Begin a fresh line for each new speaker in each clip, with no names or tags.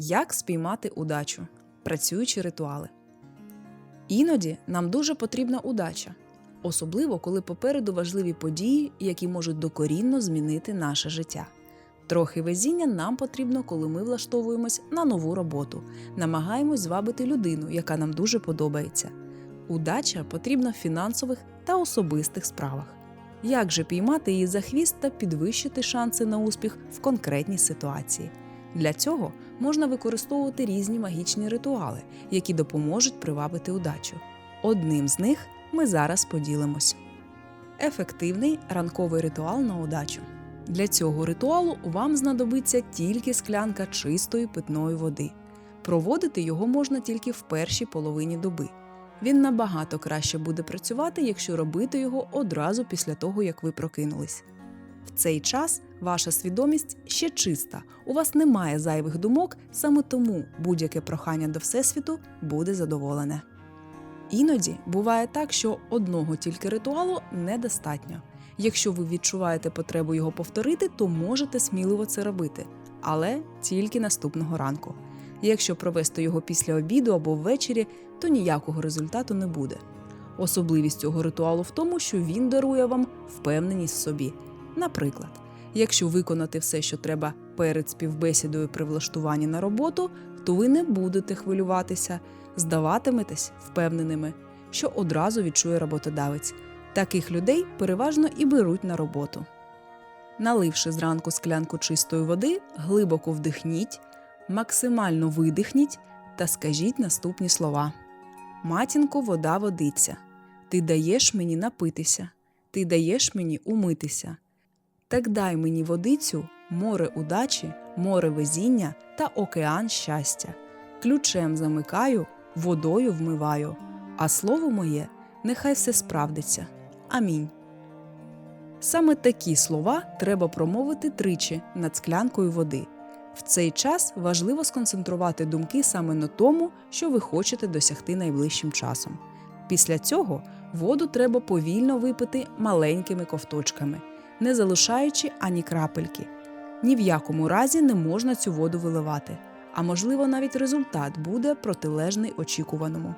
Як спіймати удачу? Працюючі ритуали. Іноді нам дуже потрібна удача, особливо коли попереду важливі події, які можуть докорінно змінити наше життя. Трохи везіння нам потрібно, коли ми влаштовуємось на нову роботу, намагаємось звабити людину, яка нам дуже подобається. Удача потрібна в фінансових та особистих справах. Як же піймати її за хвіст та підвищити шанси на успіх в конкретній ситуації? Для цього можна використовувати різні магічні ритуали, які допоможуть привабити удачу. Одним з них ми зараз поділимось. Ефективний ранковий ритуал на удачу. Для цього ритуалу вам знадобиться тільки склянка чистої питної води. Проводити його можна тільки в першій половині доби. Він набагато краще буде працювати, якщо робити його одразу після того, як ви прокинулись. В цей час ваша свідомість ще чиста, у вас немає зайвих думок, саме тому будь-яке прохання до Всесвіту буде задоволене. Іноді буває так, що одного тільки ритуалу недостатньо. Якщо ви відчуваєте потребу його повторити, то можете сміливо це робити, але тільки наступного ранку. Якщо провести його після обіду або ввечері, то ніякого результату не буде. Особливість цього ритуалу в тому, що він дарує вам впевненість в собі. Наприклад, якщо виконати все, що треба перед співбесідою при влаштуванні на роботу, то ви не будете хвилюватися, здаватиметесь впевненими, що одразу відчує роботодавець. Таких людей переважно і беруть на роботу. Наливши зранку склянку чистої води, глибоко вдихніть, максимально видихніть та скажіть наступні слова: Матінко, вода водиться. Ти даєш мені напитися, ти даєш мені умитися. Так дай мені водицю, море удачі, море везіння та океан щастя. Ключем замикаю, водою вмиваю, а слово моє нехай все справдиться. Амінь. Саме такі слова треба промовити тричі над склянкою води. В цей час важливо сконцентрувати думки саме на тому, що ви хочете досягти найближчим часом. Після цього воду треба повільно випити маленькими ковточками, не залишаючи ані крапельки. Ні в якому разі не можна цю воду виливати, а можливо, навіть результат буде протилежний очікуваному.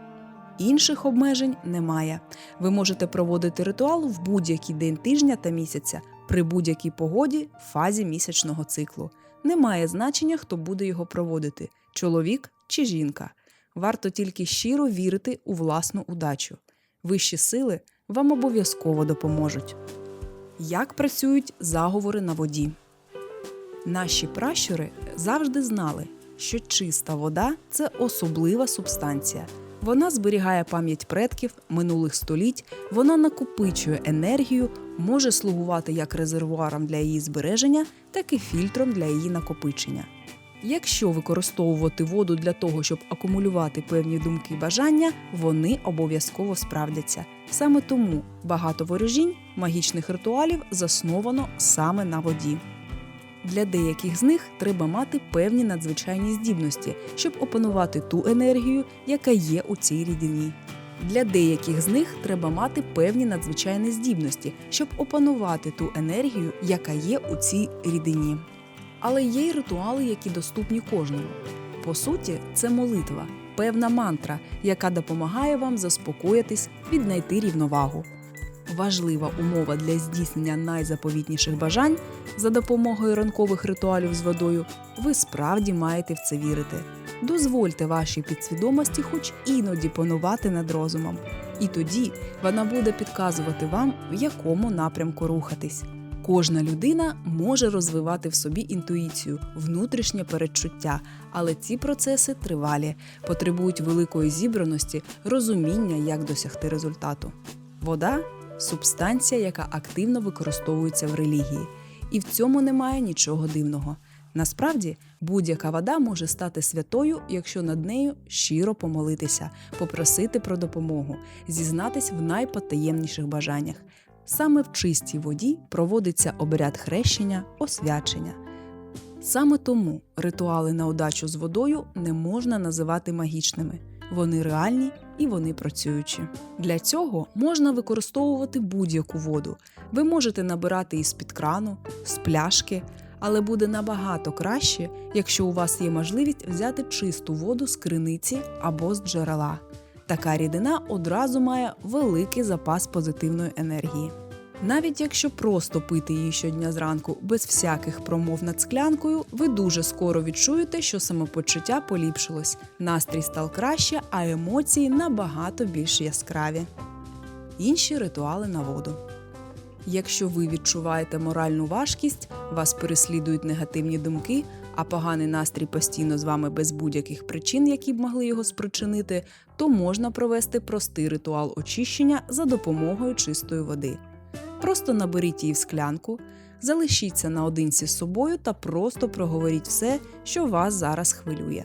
Інших обмежень немає. Ви можете проводити ритуал в будь-який день тижня та місяця при будь-якій погоді в фазі місячного циклу. Немає значення, хто буде його проводити чоловік чи жінка. Варто тільки щиро вірити у власну удачу. Вищі сили вам обов'язково допоможуть. Як працюють заговори на воді? Наші пращури завжди знали, що чиста вода це особлива субстанція. Вона зберігає пам'ять предків минулих століть, вона накопичує енергію, може слугувати як резервуаром для її збереження, так і фільтром для її накопичення. Якщо використовувати воду для того, щоб акумулювати певні думки і бажання, вони обов'язково справдяться. Саме тому багато ворожінь магічних ритуалів засновано саме на воді. Для деяких з них треба мати певні надзвичайні здібності, щоб опанувати ту енергію, яка є у цій рідині. Для деяких з них треба мати певні надзвичайні здібності, щоб опанувати ту енергію, яка є у цій рідині. Але є й ритуали, які доступні кожному. По суті, це молитва, певна мантра, яка допомагає вам заспокоїтись, віднайти рівновагу. Важлива умова для здійснення найзаповітніших бажань за допомогою ранкових ритуалів з водою, ви справді маєте в це вірити. Дозвольте вашій підсвідомості хоч іноді панувати над розумом, і тоді вона буде підказувати вам, в якому напрямку рухатись. Кожна людина може розвивати в собі інтуїцію, внутрішнє передчуття, але ці процеси тривалі, потребують великої зібраності, розуміння, як досягти результату. Вода субстанція, яка активно використовується в релігії, і в цьому немає нічого дивного. Насправді, будь-яка вода може стати святою, якщо над нею щиро помолитися, попросити про допомогу, зізнатись в найпотаємніших бажаннях. Саме в чистій воді проводиться обряд хрещення, освячення. Саме тому ритуали на удачу з водою не можна називати магічними. Вони реальні і вони працюючі. Для цього можна використовувати будь-яку воду. Ви можете набирати із під крану, з пляшки але буде набагато краще, якщо у вас є можливість взяти чисту воду з криниці або з джерела. Така рідина одразу має великий запас позитивної енергії. Навіть якщо просто пити її щодня зранку без всяких промов над склянкою, ви дуже скоро відчуєте, що самопочуття поліпшилось, настрій став краще, а емоції набагато більш яскраві. Інші ритуали на воду. Якщо ви відчуваєте моральну важкість, вас переслідують негативні думки, а поганий настрій постійно з вами без будь-яких причин, які б могли його спричинити, то можна провести простий ритуал очищення за допомогою чистої води. Просто наберіть її в склянку, залишіться наодинці з собою та просто проговоріть все, що вас зараз хвилює.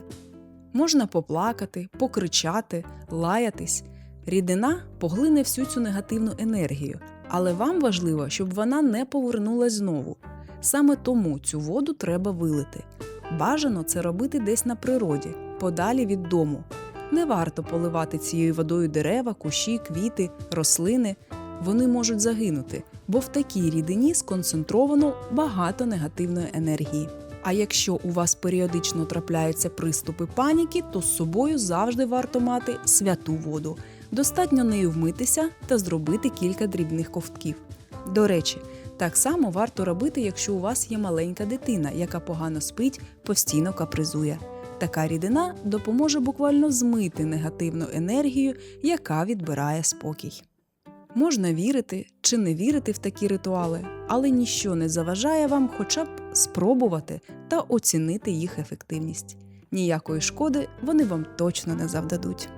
Можна поплакати, покричати, лаятись. Рідина поглине всю цю негативну енергію, але вам важливо, щоб вона не повернулась знову. Саме тому цю воду треба вилити. Бажано це робити десь на природі, подалі від дому. Не варто поливати цією водою дерева, кущі, квіти, рослини. Вони можуть загинути, бо в такій рідині сконцентровано багато негативної енергії. А якщо у вас періодично трапляються приступи паніки, то з собою завжди варто мати святу воду. Достатньо нею вмитися та зробити кілька дрібних ковтків. До речі, так само варто робити, якщо у вас є маленька дитина, яка погано спить, постійно капризує. Така рідина допоможе буквально змити негативну енергію, яка відбирає спокій. Можна вірити чи не вірити в такі ритуали, але ніщо не заважає вам хоча б спробувати та оцінити їх ефективність. Ніякої шкоди вони вам точно не завдадуть.